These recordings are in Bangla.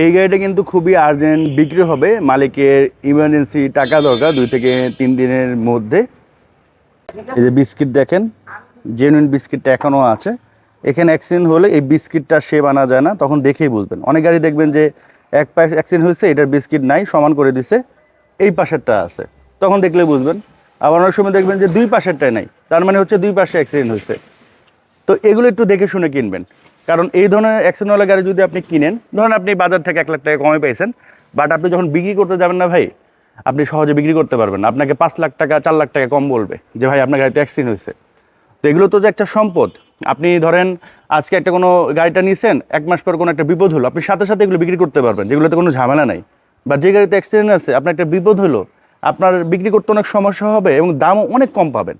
এই গাড়িটা কিন্তু খুবই আর্জেন্ট বিক্রি হবে। মালিকের ইমার্জেন্সি টাকা দরকার দুই থেকে তিন দিনের মধ্যে। এই যে বিস্কিট দেখেন জেনুইন বিস্কিটটা এখনও আছে। এখানে অ্যাক্সিডেন্ট হলে এই বিস্কিটটা শেপ আনা যায় না, তখন দেখেই বুঝবেন। অনেক গাড়ি দেখবেন যে এক পাশে অ্যাক্সিডেন্ট হয়েছে, এটার বিস্কিট নাই, সমান করে দিছে, এই পাশেরটা আছে। তখন দেখলে বুঝবেন। আবার অনেক সময় দেখবেন যে দুই পাশেরটাই নাই, তার মানে হচ্ছে দুই পাশে অ্যাক্সিডেন্ট হয়েছে। তো এগুলো একটু দেখে শুনে কিনবেন। কারণ এই ধরনের অ্যাক্সিডেন্টওয়ালা গাড়ি যদি আপনি কিনেন, ধরেন আপনি বাজার থেকে এক লাখ টাকা কমে পেয়েছেন বাট আপনি যখন বিক্রি করতে যাবেন না ভাই, আপনি সহজে বিক্রি করতে পারবেন আপনাকে পাঁচ লাখ টাকা, চার লাখ টাকা কম বলবে যে, ভাই, আপনার গাড়িতে অ্যাক্সিডেন্ট হয়েছে। তো এগুলো তো যে একটা সম্পদ। আপনি ধরেন আজকে একটা কোনো গাড়িটা নিয়েছেন এক মাস পর কোনো একটা বিপদ হলো, আপনি সাথে সাথে এগুলো বিক্রি করতে পারবেন, যেগুলোতে কোনো ঝামেলা নাই। বা যে গাড়িতে অ্যাক্সিডেন্ট আছে, আপনার একটা বিপদ হলো, আপনার বিক্রি করতে অনেক সমস্যা হবে এবং দামও অনেক কম পাবেন।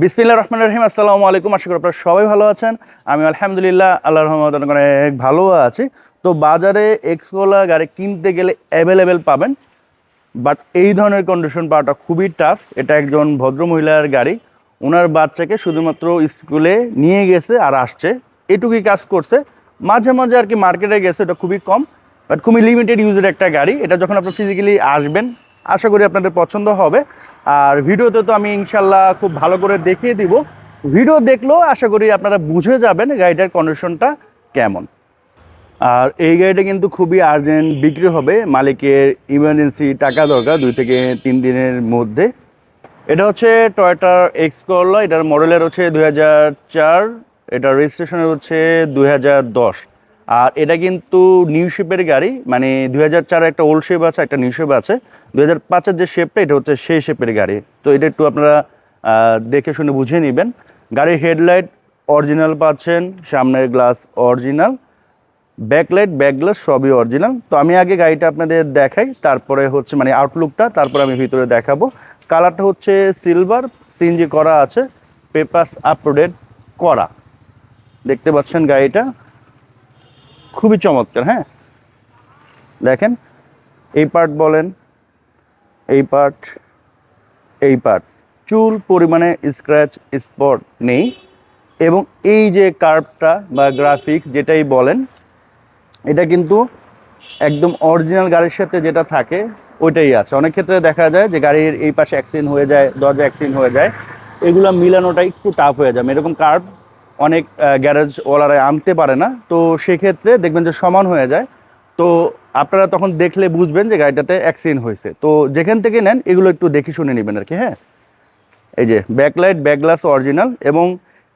বিসমিল্লা রহমান রহিম, আসসালামু আলাইকুম। আশা করি আপনারা সবাই ভালো আছেন। আমি আলহামদুলিল্লাহ আল্লাহ রহমত অনেক ভালো আছি। তো বাজারে এক্সকোলা গাড়ি কিনতে গেলে অ্যাভেলেবেল পাবেন। বাট এই ধরনের কন্ডিশন পাওয়াটা খুবই টাফ এটা একজন ভদ্র মহিলার গাড়ি। ওনার বাচ্চাকে শুধুমাত্র স্কুলে নিয়ে গেছে আর আসছে। এটুকুই কাজ করছে। মাঝে মাঝে আর কি মার্কেটে গেছে, এটা খুবই কম। বাট খুবই লিমিটেড ইউজের একটা গাড়ি। এটা যখন আপনি ফিজিক্যালি আসবেন আশা করি আপনাদের পছন্দ হবে। আর ভিডিওতে তো আমি ইনশাল্লাহ খুব ভালো করে দেখিয়ে দিব। ভিডিও দেখলেও আশা করি আপনারা বুঝে যাবেন গাড়িটার কন্ডিশনটা কেমন। আর এই গাড়িটা কিন্তু খুবই আর্জেন্ট বিক্রি হবে। মালিকের ইমার্জেন্সি টাকা দরকার দুই থেকে তিন দিনের মধ্যে। এটা হচ্ছে টয়টার এক্স করলা এটার মডেলের হচ্ছে দুই এটার রেজিস্ট্রেশনের হচ্ছে দুই হাজার দশ। আর এটা কিন্তু নিউ শেপের গাড়ি মানে দুই হাজার একটা ওল্ড শেপ আছে, একটা নিউ শেপ আছে। দুই হাজার পাঁচের যে শেপটা এটা হচ্ছে সেই শেপের গাড়ি। তো এটা একটু আপনারা দেখে শুনে বুঝে নেবেন। গাড়ির হেডলাইট অরিজিনাল পাচ্ছেন, সামনের glass original backlight back glass সবই অরিজিনাল তো আমি আগে গাড়িটা আপনাদের দেখাই, তারপরে হচ্ছে মানে আউটলুকটা তারপরে আমি ভিতরে দেখাবো। কালারটা হচ্ছে সিলভার সিএনজি করা আছে পেপারস আপডেট করা। দেখতে পাচ্ছেন গাড়িটা। খুবই চমৎকার হ্যাঁ? দেখেন, এই পার্ট বলেন, এই পার্ট এই পার্ট। চুল পরিমাণে স্ক্র্যাচ স্পট নেই এবং এই যে কার্ভটা বা গ্রাফিক্স যেটাই বলেন, এটা কিন্তু একদম অরিজিনাল গাড়ির সাথে যেটা থাকে, ওইটাই আছে। অনেক ক্ষেত্রে দেখা যায় যে গাড়ির এই পাশে অ্যাক্সিডেন্ট হয়ে যায় দরজা অ্যাক্সিডেন্ট হয়ে যায়, এগুলো মিলানোটা একটু টাফ হয়ে যাবে এরকম কার্ভ অনেক গ্যারেজ ওয়ালারা আনতে পারে না। তো সেক্ষেত্রে দেখবেন যে সমান হয়ে যায়। তো আপনারা তখন দেখলে বুঝবেন যে গাড়িটাতে অ্যাক্সিডেন্ট হয়েছে। তো যেখান থেকে নেন, এগুলো একটু দেখে শুনে নেবেন আর কি হ্যাঁ? এই যে ব্যাকলাইট ব্যাকগ্লাস অরিজিনাল এবং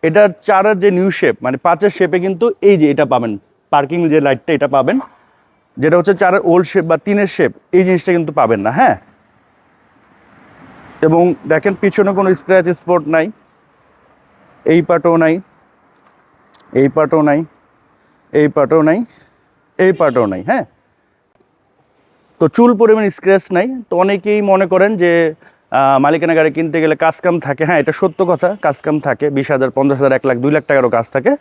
এটার চারের যে নিউ শেপ মানে পাঁচের শেপে কিন্তু এই যে এটা পাবেন পার্কিং যে লাইটটা এটা পাবেন, যেটা হচ্ছে চারের ওল্ড শেপ বা তিনের শেপ এই জিনিসটা কিন্তু পাবেন না হ্যাঁ? এবং দেখেন পিছনে কোনো স্ক্র্যাচ স্পট নাই, এই পার্টও নাই। এই পার্টও নাই, এই পার্টও নাই, এই পার্টও নাই হ্যাঁ? তো চুল পরিমাণ স্ক্র্যাচ নাই। তো অনেকেই মনে করেন যে মালিকানা গাড়ি কিনতে গেলে কাজ কাম থাকে হ্যাঁ এটা সত্য কথা কাজ কাম থাকে, বিশ হাজার, পঞ্চাশ হাজার, এক লাখ, দুই লাখ টাকারও কাজ থাকে।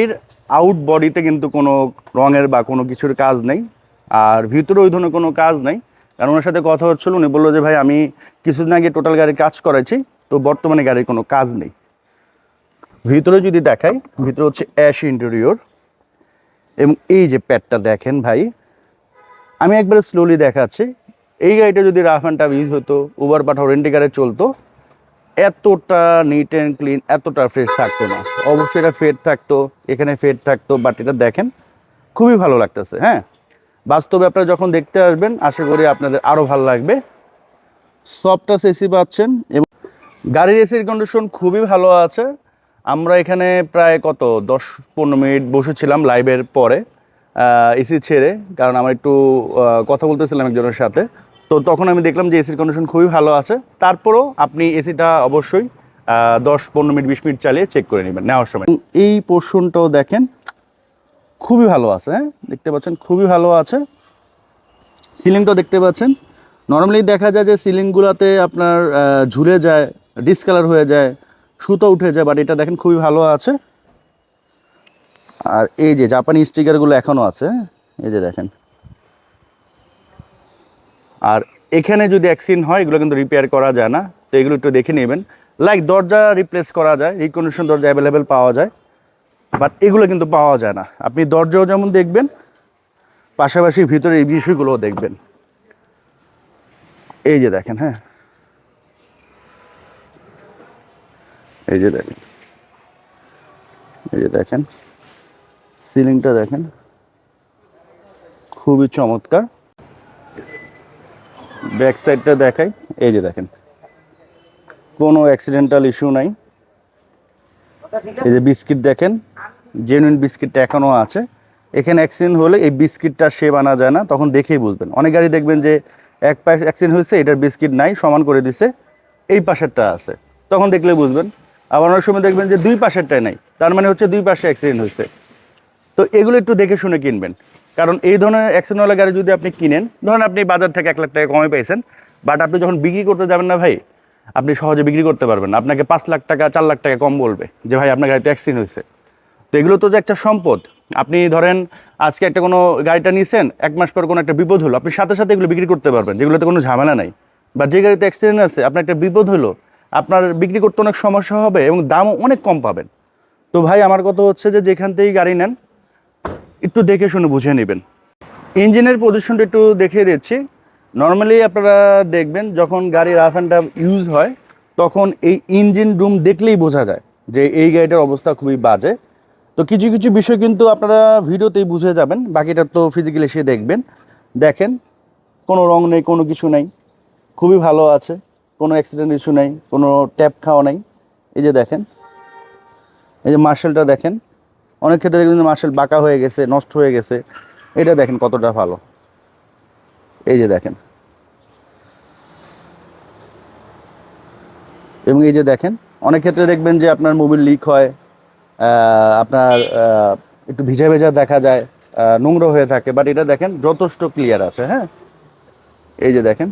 এর আউট বডিতে কিন্তু কোনো রঙের বা কোনো কিছুর কাজ নেই, আর ভিতরে ওই ধরনের কোনো কাজ নেই। কারণ ওনার সাথে কথা হচ্ছিল, উনি বলল যে, ভাই, আমি কিছুদিন আগে টোটাল গাড়ির কাজ করেছি তো বর্তমানে গাড়ির কোনো কাজ নেই। ভিতরে যদি দেখাই, ভিতরে হচ্ছে অ্যাশ ইন্টেরিয়র এবং এই যে প্যাডটা দেখেন ভাই, আমি একবারে স্লোলি দেখাচ্ছি। এই গাড়িটা যদি রাফ অ্যান্ড টাফ ইউজ হতো উবার পাঠাও রেন্টিকারে চলতো, এতটা নিট অ্যান্ড ক্লিন এতটা ফ্রেশ থাকতো না। অবশ্যই এটা ফেড থাকতো, এখানে ফেড থাকতো বাট এটা দেখেন, খুবই ভালো লাগতেছে হ্যাঁ? বাস্তবে আপনারা যখন দেখতে আসবেন, আশা করি আপনাদের আরও ভালো লাগবে। সফটাস এসি পাচ্ছেন, এবং গাড়ির এসির কন্ডিশন খুবই ভালো আছে। আমরা এখানে প্রায় কত? দশ, পনেরো মিনিট বসেছিলাম লাইভের পরে এসি ছেড়ে, কারণ আমার একটু কথা বলতেছিলাম একজনের সাথে। তো তখন আমি দেখলাম যে এসির কন্ডিশন খুবই ভালো আছে। তারপরও আপনি এসিটা অবশ্যই দশ, পনেরো মিনিট, বিশ মিনিট চালিয়ে চেক করে নেবেন, নেওয়ার সময়। এই পোর্শনটাও দেখেন, খুবই ভালো আছে হ্যাঁ? দেখতে পাচ্ছেন, খুবই ভালো আছে। সিলিংটাও দেখতে পাচ্ছেন। নর্মালি দেখা যায় যে সিলিংগুলোতে আপনার ঝুলে যায় ডিসকালার হয়ে যায়। সুতো উঠে যায় বাট এটা দেখেন খুবই ভালো আছে। আর এই যে জাপানি স্টিকারগুলো এখনও আছে? এই যে দেখেন। আর এখানে যদি অ্যাক্সিডেন্ট হয়, এগুলো কিন্তু রিপেয়ার করা যায় না, তো এগুলো একটু দেখে নেবেন। লাইক দরজা রিপ্লেস করা যায় রিকন্ডিশন দরজা অ্যাভেলেবেল পাওয়া যায় বাট এগুলো কিন্তু পাওয়া যায় না। আপনি দরজাও যেমন দেখবেন, পাশাপাশি ভিতরে এই বিষয়গুলোও দেখবেন। এই যে দেখেন হ্যাঁ। এই যে দেখেন। এই যে দেখেন। সিলিংটা দেখেন। খুবই চমৎকার। ব্যাক সাইডটা দেখাই। এই যে দেখেন। কোনো অ্যাক্সিডেন্টাল ইস্যু নাই। এই যে বিস্কিট দেখেন। জেনুইন বিস্কিটটা এখনও আছে। এখানে অ্যাক্সিডেন্ট হলে এই বিস্কিটটা শেপ আনা যায় না। তখন দেখেই বুঝবেন। অনেক গাড়ি দেখবেন যে এক পাশে অ্যাক্সিডেন্ট হয়েছে, এটার বিস্কিট নাই, সমান করে দিছে। এই পাশেরটা আছে। তখন দেখলে বুঝবেন। আবার অনেক সময় দেখবেন যে দুই পাশেরটাই নাই। তার মানে হচ্ছে দুই পাশে অ্যাক্সিডেন্ট হয়েছে। তো এগুলো একটু দেখে শুনে কিনবেন। কারণ এই ধরনের অ্যাক্সিডেন্টওয়ালা গাড়ি যদি আপনি কিনেন, ধরেন আপনি বাজার থেকে এক লাখ টাকা কমে পেয়েছেন বাট আপনি যখন বিক্রি করতে যাবেন না ভাই, আপনি সহজে বিক্রি করতে পারবেন আপনাকে পাঁচ লাখ টাকা, চার লাখ টাকা কম বলবে যে, ভাই, আপনার গাড়িতে অ্যাক্সিডেন্ট হয়েছে। তো এগুলো তো যে একটা সম্পদ। আপনি ধরেন আজকে একটা কোনো গাড়িটা নিয়েছেন এক মাস পর কোনো একটা বিপদ হলো, আপনি সাথে সাথে এগুলো বিক্রি করতে পারবেন, যেগুলোতে কোনো ঝামেলা নাই। বা যে গাড়িতে অ্যাক্সিডেন্ট আছে, আপনার একটা বিপদ হলো আপনার বিক্রি করতে অনেক সমস্যা হবে এবং দামও অনেক কম পাবেন। তো ভাই, আমার কথা হচ্ছে যে যেখান থেকেই গাড়ি নেন, একটু দেখে শুনে বুঝে নেবেন। ইঞ্জিনের পজিশনটা একটু দেখিয়ে দিচ্ছি। নর্মালি আপনারা দেখবেন, যখন গাড়ি রাফ অ্যান্ড ইউজ হয়, তখন এই ইঞ্জিন রুম দেখলেই বোঝা যায় যে এই গাড়িটার অবস্থা খুবই বাজে। তো কিছু কিছু বিষয় কিন্তু আপনারা ভিডিওতেই বুঝে যাবেন, বাকিটা তো ফিজিক্যালি এসে দেখবেন। দেখেন, কোনো রং নেই, কোনো কিছু নেই, খুবই ভালো আছে। কোনো অ্যাক্সিডেন্ট ইস্যু নেই, কোনো ট্যাপ খাওয়া নেই। এই যে দেখেন, এই যে মার্শালটা দেখেন, অনেক ক্ষেত্রে দেখবেন মার্শাল বাঁকা হয়ে গেছে, নষ্ট হয়ে গেছে। এটা দেখেন কতটা ভালো। এই যে দেখেন। এবং এই যে দেখেন, অনেক ক্ষেত্রে দেখবেন যে আপনার মোবিল লিক হয় আপনার একটু ভিজা ভেজা দেখা যায় নোংরা হয়ে থাকে বাট এটা দেখেন যথেষ্ট ক্লিয়ার আছে হ্যাঁ? এই যে দেখেন।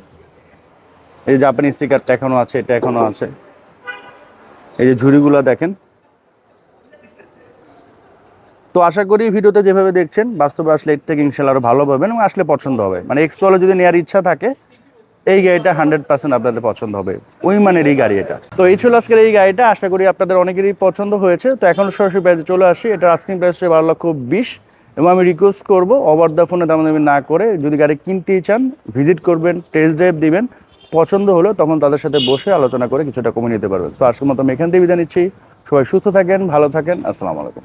এই যে জাপানি স্টিকারটা এখনও আছে, এটা এখনও আছে। এই যে ঝুড়িগুলো দেখেন। তো আশা করি ভিডিওতে যেভাবে দেখছেন, বাস্তবে আসলে এর থেকে ইনশাল্লাহ আরও ভালো পাবেন এবং আসলে পছন্দ হবে। মানে এক্সপ্লোরে যদি নেওয়ার ইচ্ছা থাকে, এই গাড়িটা হান্ড্রেড পার্সেন্ট আপনাদের পছন্দ হবে। ওই মানের এই গাড়ি এটা। তো এই ছিল আজকের এই গাড়িটা, আশা করি আপনাদের অনেকেরই পছন্দ হয়েছে। তো এখন সরাসরি প্রাইসে চলে আসি, এটা আস্কিং প্রাইস বারো লক্ষ বিশ। এবং আমি রিকোয়েস্ট করব ওভার দ্য ফোনে দাম দামি না করে, যদি গাড়ি কিনতেই চান ভিজিট করবেন টেস্ট ড্রাইভ দিবেন। পছন্দ হলো, তখন তাদের সাথে বসে আলোচনা করে কিছুটা কমে নিতে পারবেন। তো আজকের মতো আমি এখান থেকে বিদায় নিচ্ছি। সবাই সুস্থ থাকেন, ভালো থাকেন। আসসালামু আলাইকুম।